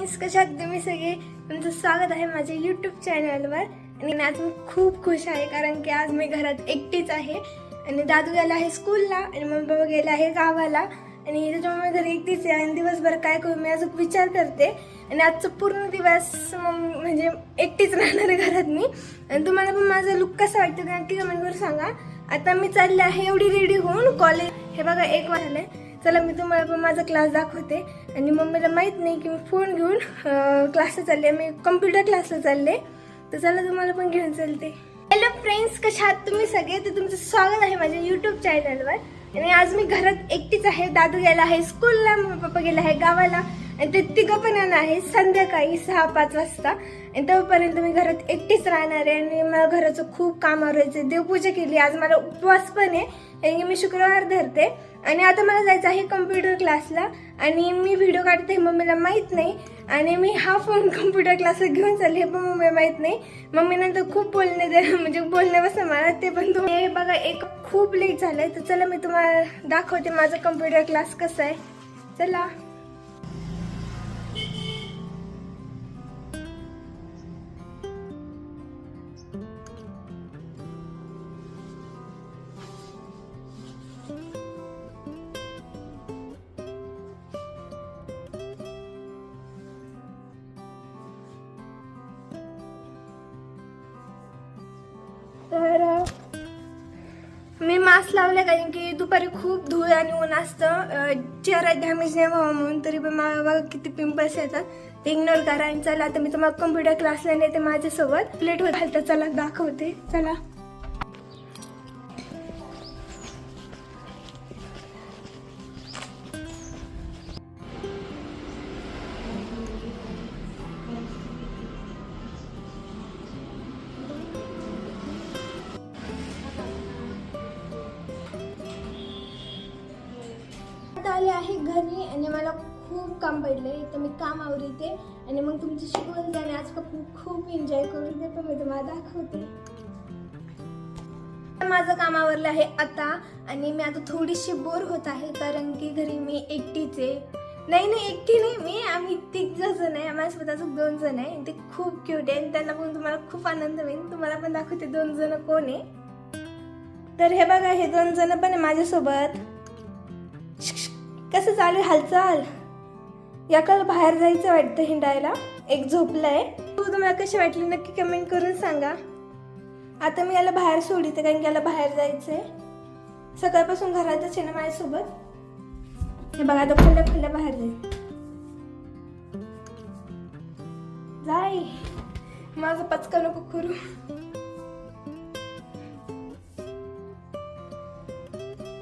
Friends कशा तुम्ही सगळे? तुमचं स्वागत आहे माझ्या यूट्यूब चॅनलवर आणि आज मी खूप खुश आहे कारण की आज मी घरात एकटीच आहे. आणि दादू गेला आहे स्कूलला आणि मम्मी बाबा गेला आहे गावाला. आणि त्याच्यामुळे मी घरी एकटीच आहे आणि दिवसभर काय करू मी अजून विचार करते. आणि आजचं पूर्ण दिवस मग म्हणजे एकटीच राहणार आहे घरात मी. आणि तुम्हाला पण माझा लुक कसा वाटतं नक्की कमेंटवर सांगा. आता मी चालले आहे एवढी रेडी होऊन कॉलेज हे बघा एक वाजले. चला मी तुम्हाला पण माझा क्लास दाखवते. आणि मम्मीला माहीत नाही की मी फोन घेऊन क्लासला चालले. मी कम्प्युटर क्लासला चालले. तर चला तुम्हाला पण घेऊन चालते. हॅलो फ्रेंड्स कशा आहात तुम्ही सगळे? तर तुमचं स्वागत आहे माझ्या यूट्यूब चॅनलवर आणि आज मी घरात एकटीच आहे. दादू गेला आहे स्कूलला मम्मी पप्पा गेला आहे गावाला. आणि ते तिघं पण येणार आहे. संध्याकाळी सहा पाच वाजता. आणि तोपर्यंत मी घरात एकटीच राहणार आहे. आणि मला घराचं खूप काम आवरायचं देवपूजा केली. आज मला उपवास पण आहे. कारण की मी शुक्रवार धरते. आणि आता मला जायचं आहे कम्प्युटर क्लासला आणि मी व्हिडिओ काढते हे मम्मीला माहीत नाही. आणि मी हा फोन कम्प्युटर क्लासला घेऊन चालले हे पण मम्मीला माहीत नाही. मम्मी नंतर खूप बोलणे दे म्हणजे बोलणे बसं मला ते पण तुम्ही हे बघा एक खूप लेट झालं आहे तर चला मी तुम्हाला दाखवते माझा कम्प्युटर क्लास कसा आहे. चला. मास्क लावला कारण की दुपारी खूप धूळ आणि ऊन असतं. चेहरा डॅमेज नाही व्हावा म्हणून तरी पण मला बघा किती पिंपल्स येतात. ते इग्नोर करा आणि चला आता मी तुम्हाला कम्प्युटर क्लासला नेते माझ्यासोबत. प्लेट होत घालतं. चला दाखवते. चला. आले आहे घरी आणि मला खूप काम पडले. तर मी काम आवरते आणि मग तुमची शिकवण जाणे आज खूप खूप एन्जॉय करू दे पण मी तुम्हाला दाखवते. माझं काम आवरलं आहे आता आणि मी आता थोडीशी बोर होत आहे कारण की घरी मी एकटीच आहे. नाही नाही एकटी नाही. मी आम्ही तिघ जण आहे. माझ्यासोबत अजून दोन जण आहे. ते खूप क्यूट आहे. आणि त्यांना पण तुम्हाला खूप आनंद होईल. तुम्हाला पण दाखवते दोन जण कोण आहे. तर हे बघा हे दोन जण पण आहे माझ्यासोबत. कसं चालू हालचाल? याकडे बाहेर जायचं वाटतं हिंडायला? एक झोपलाय. तू तुम्हाला कशी वाटली? नक्की कमेंट करून सांगा. आता मी याला बाहेर सोडिते कारण की याला बाहेर जायचंय. सकाळपासून घरातच आहे ना माझ्यासोबत. हे बघा आता खुल्या खुल्या बाहेर जाईल. जाय. माझं पचका नको करू.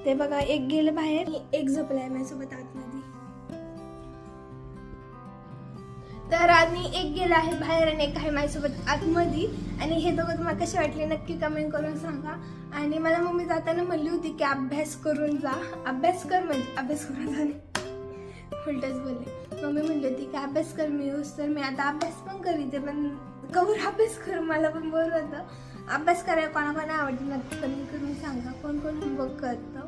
ते बघा एक गेलं बाहेर. एक झोपलाय माझ्यासोबत आतमध्ये. तर आणि एक गेला आहे बाहेर आणि एक आहे माझ्यासोबत आतमध्ये. आणि हे दोघं तुम्हाला कसे वाटले नक्की कमेंट करून सांगा. आणि मला मम्मी जाताना म्हणली होती की अभ्यास करून जा. अभ्यास कर म्हणजे अभ्यास करून जा उलटच बोलले. मम्मी म्हणली होती की अभ्यास कर मी येऊस तर मी आता अभ्यास पण करीते पण कवर अभ्यास कर मला पण बोर होतं. अभ्यास करायला कोणाकोणा आवडते नक्की कमेंट करून सांगा. कोण कोण होमवर्क करतं?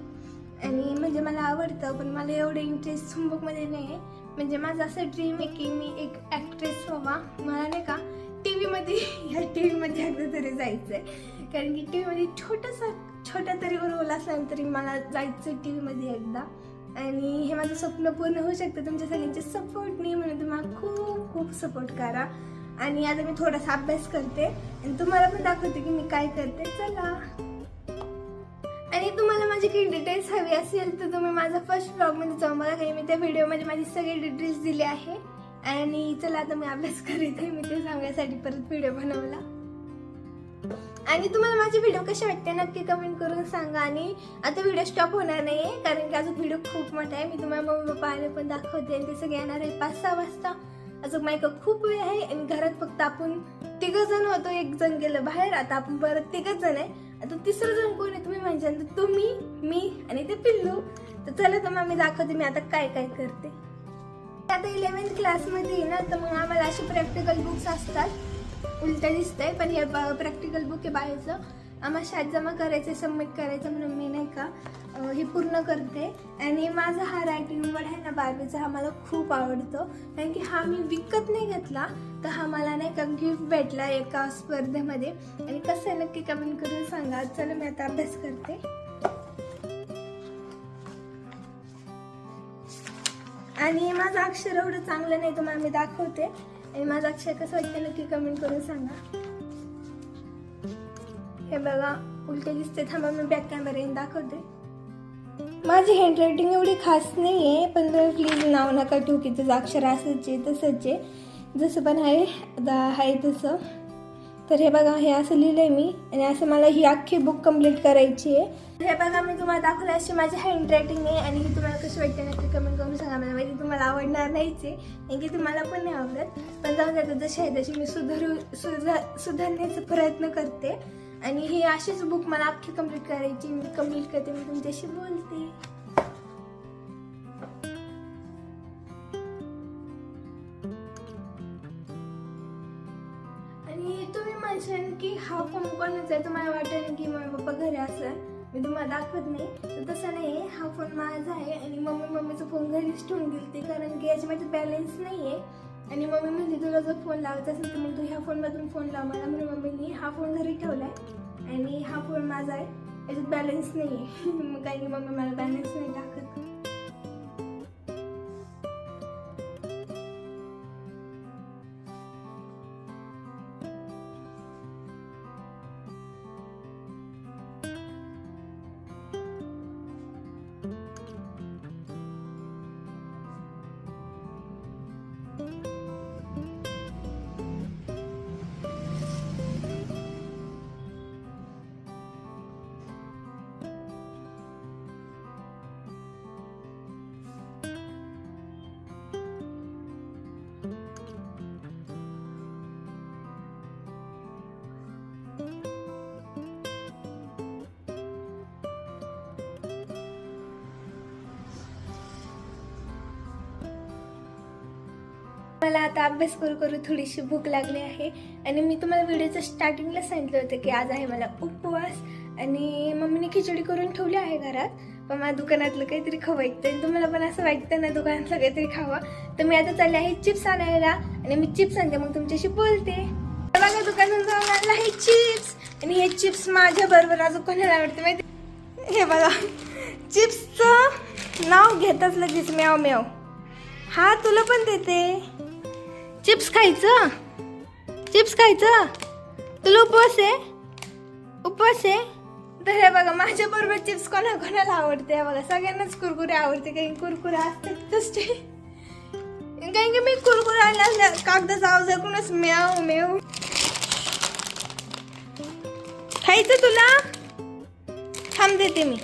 आणि म्हणजे मला आवडतं पण मला एवढं इंटरेस्ट होमवर्कमध्ये नाही आहे म्हणजे माझं असं ड्रीम आहे की मी एक ॲक्ट्रेस व्हावा. मला नाही का टी व्हीमध्ये ह्या टी व्हीमध्ये एकदा तरी जायचं आहे कारण की टी व्हीमध्ये छोटासा छोटा तरी रोल असला तरी मला जायचं टी व्हीमध्ये एकदा. आणि हे माझं स्वप्न पूर्ण होऊ शकतं. तुमच्या सगळ्यांचे नाही म्हणून तुम्हाला खूप खूप सपोर्ट करा. आणि आता मी थोडासा अभ्यास करते. आणि तुम्हाला पण दाखवते की मी काय करते. चला. आणि तुम्हाला माझी काही डिटेल्स हवी असेल तर तुम्ही माझा फर्स्ट ब्लॉगमध्ये जाऊन बघा काही मी त्या व्हिडिओमध्ये माझी सगळे डिटेल्स दिले आहे. आणि चला आता मी अभ्यास करीत आहे. मी ते सांगण्यासाठी परत व्हिडिओ बनवला. आणि तुम्हाला माझे व्हिडिओ कसे वाटते नक्की कमेंट करून सांगा. आणि आता व्हिडिओ स्टॉप होणार नाही आहे कारण की अजून व्हिडिओ खूप मोठा आहे. मी तुम्हाला मम्मी पप्पा आले पण दाखवते आणि ते सगळे येणार आहे पाच सहा वाजता. अजून मायक खूप वेळ आहे आणि घरात फक्त आपण तिघ जण होतो एक जण गेलं बाहेर आता आपण परत तिघच जण आहे. आता तिसरं जण कोण आहे? तुम्ही म्हणजे तर तुम्ही मी आणि ते पिल्लू. तर चला तर मी दाखवते मी आता काय काय करते. आता इलेव्हन्थ क्लासमध्ये ना तर मग आम्हाला असे प्रॅक्टिकल बुक्स असतात. उलट दिसतंय पण हे प्रॅक्टिकल बुक आहे बाहेरचं. आम्हाला शाळेत जमा करायचं सबमिट करायचं म्हणून मी नाही का हे पूर्ण करते. आणि माझा हा रायटिंग बोर्ड आहे ना बार्बीचा हा मला खूप आवडतो. कारण की हा मी विकत नाही घेतला तर हा मला नाही का गिफ्ट भेटला एका स्पर्धेमध्ये. आणि कसं आहे नक्की कमेंट करून सांगा. चला मी आता अभ्यास करते. आणि माझं अक्षर एवढं चांगलं नाही तुम्हाला मी दाखवते. आणि माझं अक्षर कसं वाटतं नक्की कमेंट करून सांगा. हे बघा उलटे दिसते. थांबा मी बॅक कॅमेऱ्याने दाखवते. माझी हँडरायटिंग एवढी खास नाही आहे पण तुम्ही प्लीज नाव नका ठेवू की तुझं अक्षर असंच आहे तसंच. आहे जसं पण आहे आता आहे तसं. तर हे बघा हे असं लिहिलं आहे मी आणि असं मला ही अख्खी बुक कंप्लीट करायची आहे. हे बघा मी तुम्हाला दाखवलं अशी माझी हँडरायटिंग आहे आणि ही तुम्हाला कशी वाटते नक्की कमेंट करून सांगा मला माहिती तुम्हाला आवडणार नाहीच आहे कारण की तुम्हाला पण नाही आवडत. पण जाऊ जातं जशी आहे तशी मी सुधारू सुधा सुधारण्याचा प्रयत्न करते. आणि ही अशीच बुक मला अख्खी कंप्लीट करायची मी कंप्लीट करते मी तुमच्याशी बोलते. फोन आहे तुम्हाला वाटेल की मम्मी पप्पा घरी असं मी तुम्हाला दाखवत नाही. तर तसं नाही आहे हा फोन माझा आहे आणि मम्मी मम्मीचा फोन घरीच ठेवून गेली कारण की याच्यामध्ये बॅलन्स नाही आहे आणि मम्मी म्हणजे तुला जर फोन लावायचा असेल तर मग तू ह्या फोनमधून फोन लाव मला. म्हणून मम्मीने हा फोन घरी ठेवला आहे आणि हा फोन माझा आहे. याच्यात बॅलन्स नाही आहे मग काही नाही मम्मी मला बॅलन्स नाही टाक मला आता अभ्यास करू करू थोडीशी भूक लागली आहे. आणि मी तुम्हाला व्हिडिओच्या स्टार्टिंगला सांगितलं होतं की आज आहे मला उपवास. आणि मम्मीने खिचडी करून ठेवली आहे घरात. पण मला दुकानातलं काहीतरी खवायचं आणि तुम्हाला पण असं वाटतं ना दुकानातलं काहीतरी खावा. तर मी आता चालले आहे चिप्स आणायला. आणि मी चिप्स आणते मग तुमच्याशी बोलते. तर बघा दुकानात जाऊन आणलं आहे चिप्स. आणि हे चिप्स माझ्या बरोबर अजून कोणाला आवडते माहिती? हे बघा चिप्सचं नाव घेतच लगेच म्याव म्याव. हा तुला पण देते. चिप्स खायचं? चिप्स खायचं? तुला उपवास आहे? उपवास आहे? तर हे बघा माझ्याबरोबर चिप्स कोणा कोणाला आवडते? हे बघा सगळ्यांनाच कुरकुरे आवडते काही कुरकुरे असतात तसे. काही की मी कुरकुरे आणला कागदाचा आवाज ऐकूनच म्याव मेव खायचं तुला? थांब देते मी.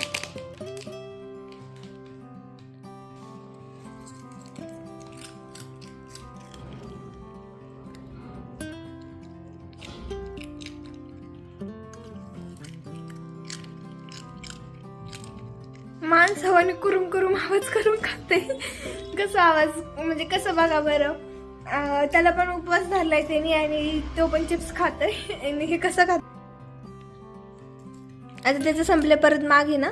आवाज करून खाते. कसा आवाज म्हणजे कसं बघा बरं. त्याला पण उपवास धरलाय त्यांनी आणि तो पण चिप्स खातोय. आणि हे कसं खात आता त्याचं संपलं परत मागे ना.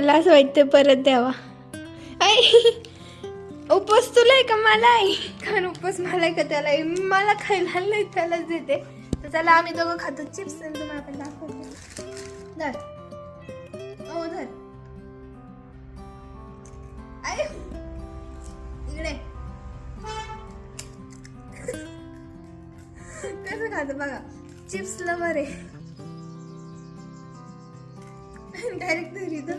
त्याला असं वाटतं परत द्यावा. आई उपवास तुला आहे का? मला आहे. कारण उपवास मला आहे का त्याला? आहे मला खायला नाही त्यालाच देते. तर त्याला आम्ही दोघं खातो चिप्स तुम्हाला आपण दाखवतो धर. हो धर. आई इकडे. कसं खातं बघा? चिप्स लवर आहे. डायरेक्ट घरी तर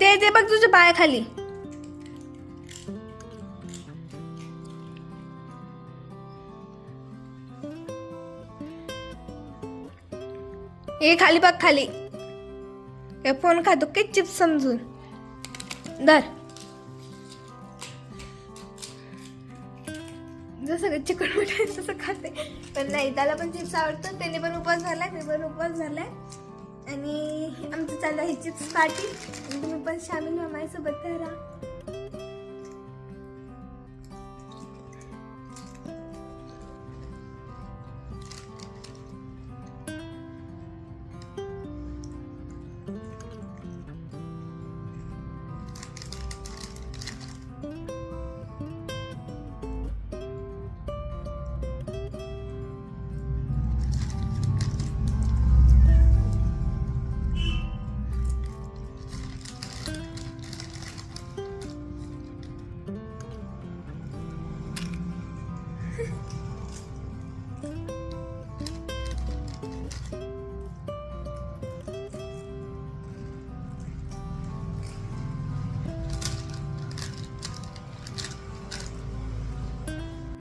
ते ते बघ तुझ्या पायाखाली. हे खाली बघ खाली. हे फोन खातो काय चिप्स समजून. धर. सगळं चिकन मटन तसं खाते. पण नाही त्याला पण चिप्स आवडतं. त्याने पण उपवास झालाय मी पण उपवास झाला आणि आमचं चाललं आहे चिप्स पार्टी. तुम्ही पण शामिल व्हा माझ्यासोबत राहा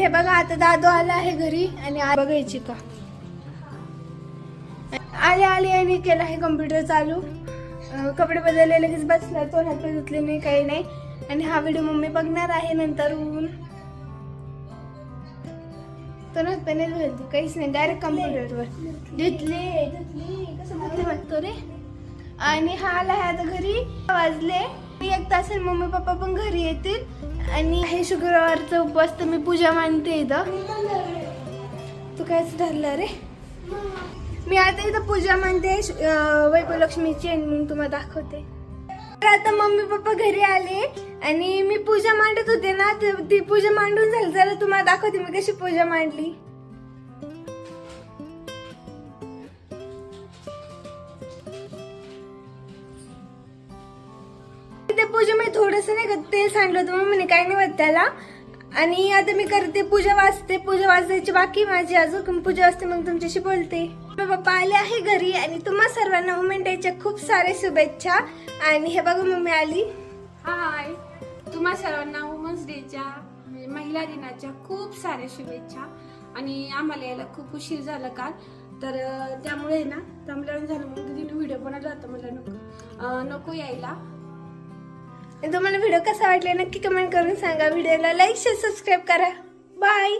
हे बघा आता दादू आला आहे घरी आणि आ- बघायची का. आले आले आणि केला आहे कम्प्युटर चालू. कपडे बदलले लगेच बसला तो हात धुतले नाही काही नाही. आणि हा व्हिडिओ मम्मी बघणार आहे नंतर ऊन तर पेने धुतली काहीच नाही डायरेक्ट कम्प्युटरवर धुतले धुतले म्हणतो रे. आणि हा आला आहे आता घरी वाजले. मी एक तास मम्मी पप्पा पण घरी येतील. आणि हे शुक्रवारचा उपवास तर मी पूजा मानते इथं. तू कायच ठरलं रे मी आता इथं पूजा मानते श- वैभवलक्ष्मीची आणि मग तुम्हाला दाखवते. तर आता मम्मी पप्पा घरी आले आणि मी पूजा मांडत होते ना तर ती पूजा मांडून झाली. जरा तुम्हाला दाखवते मी कशी पूजा मांडली. पूजा मी थोडस नाही का तेल सांगलं होतं मग म्हणे काही नाही होत त्याला. आणि आता मी करते पूजा वाचते पूजा वाचायची बाकी माझी अजून पूजा वाचते मग तुमच्याशी बोलते. पप्पा आले आहे घरी आणि तुम्हा सर्वांना वुमेन डेच्या खूप सारे शुभेच्छा. आणि हे बघा मम्मी आली. हाय तुम्हा सर्वांना वुमन्स डेच्या म्हणजे महिला दिनाच्या खूप साऱ्या शुभेच्छा. आणि आम्हाला यायला खूप उशीर झाला काल. तर त्यामुळे ना जमल्यावर झालं मग तिने व्हिडिओ बनवला होता मला नको. नको यायला. तुम्हाला व्हिडिओ कसा वाटला नक्की कमेंट करून सांगा. व्हिडिओला लाईक शेअर सबस्क्राईब करा. बाय